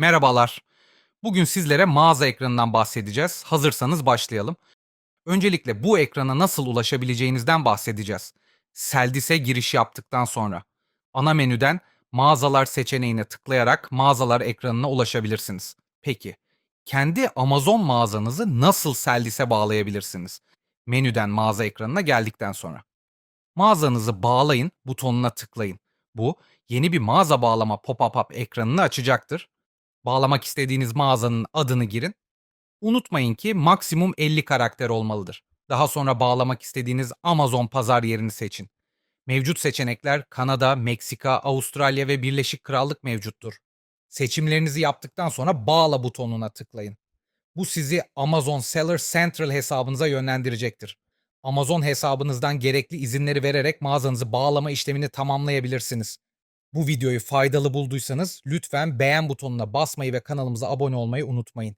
Merhabalar. Bugün sizlere mağaza ekranından bahsedeceğiz. Hazırsanız başlayalım. Öncelikle bu ekrana nasıl ulaşabileceğinizden bahsedeceğiz. Seldis'e giriş yaptıktan sonra ana menüden mağazalar seçeneğine tıklayarak mağazalar ekranına ulaşabilirsiniz. Peki, kendi Amazon mağazanızı nasıl Seldis'e bağlayabilirsiniz? Menüden mağaza ekranına geldikten sonra. Mağazanızı bağlayın butonuna tıklayın. Bu yeni bir mağaza bağlama pop-up ekranını açacaktır. Bağlamak istediğiniz mağazanın adını girin. Unutmayın ki maksimum 50 karakter olmalıdır. Daha sonra bağlamak istediğiniz Amazon pazar yerini seçin. Mevcut seçenekler Kanada, Meksika, Avustralya ve Birleşik Krallık mevcuttur. Seçimlerinizi yaptıktan sonra bağla butonuna tıklayın. Bu sizi Amazon Seller Central hesabınıza yönlendirecektir. Amazon hesabınızdan gerekli izinleri vererek mağazanızı bağlama işlemini tamamlayabilirsiniz. Bu videoyu faydalı bulduysanız lütfen beğen butonuna basmayı ve kanalımıza abone olmayı unutmayın.